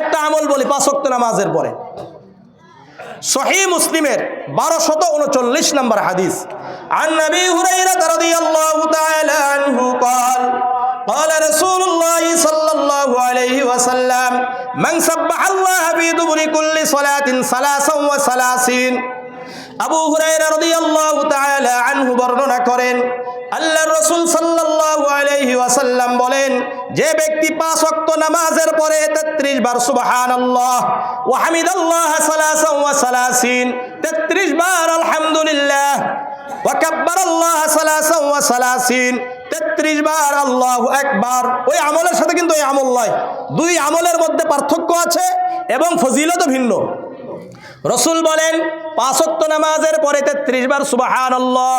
একটা আমল বলি পাঁচক্ত নামাজের পরে সহি মুসলিমের বারোশত উনচল্লিশ নম্বর হাদিস عن نبي هريرة رضي الله تعالى عنه قال قال رسول الله صلى الله عليه وسلم من سبح الله في دبر كل صلاة ثلاثا وثلاثين আবু হুরায়রা রাদিয়াল্লাহু তাআলা আনহু বর্ণনা করেন আল্লাহর যে ব্যক্তি পাঁচ ওয়াক্ত নামাজের পরে 33 বার সুবহানাল্লাহ হামিদাল্লাহ সালাসান ওয়া সালাসিন 33 বার আলহামদুলিল্লাহ ওয়া কাব্বারাল্লাহ সালাসান ওয়া সালাসিন 33 বার আল্লাহু আকবার। ওই আমলের সাথে কিন্তু এই আমল নয়, দুই আমলের মধ্যে পার্থক্য আছে এবং ফজিলতও ভিন্ন। রসুল বলেন পাঁচত্ব নামাজের পরে তেত্রিশ বার সুবাহান আল্লাহ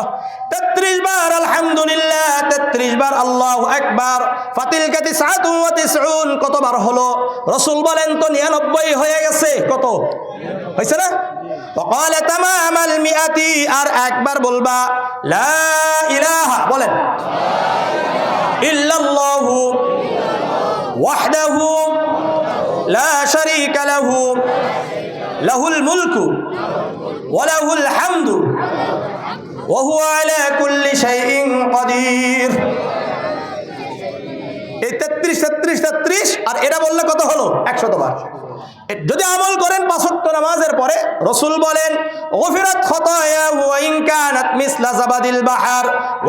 তেত্রিশ বার আলহামদুলিল্লাহ, তেত্রিশ বার আল্লাহ একবার ফাতিল কাতি সাহাতুন কতবার হলো? রসুল বলেন তো নিরানব্বই হয়ে গেছে। কত? হয়েছে না? অকালে তামাল মিয়াতি আর একবার বলবা, লা ইলাহা। বলেন। ইল্লাল্লাহু ওয়াহদাহু লা শারীকা লাহু। লাহুল মুলকু ওয়া লাহুল হামদু। ওহু হুয়া আলা কুল্লি শাইইন কাদির। তেত্রিশ তেত্রিশ তেত্রিশ, আর এরা বললে কত হলো? যদি আমল করেন পাঁচত্ব নামাজের পরে, রসুল বলেন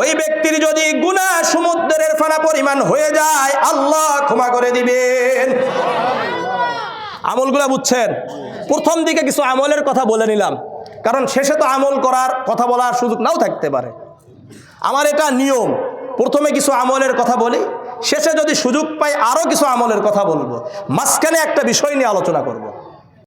ওই ব্যক্তির যদি গুনাহ সমুদ্রের ফানা পরিমাণ হয়ে যায়, আল্লাহ ক্ষমা করে দিবেন। আমলগুলা বুঝছেন? প্রথম দিকে কিছু আমলের কথা বলে নিলাম। কারণ শেষে তো আমল করার কথা বলার সুযোগ নাও থাকতে পারে। আমার এটা নিয়ম। প্রথমে কিছু আমলের কথা বলি। শেষে যদি সুযোগ পাই আরও কিছু আমলের কথা বলব মাঝখানে একটা বিষয় নিয়ে আলোচনা করব।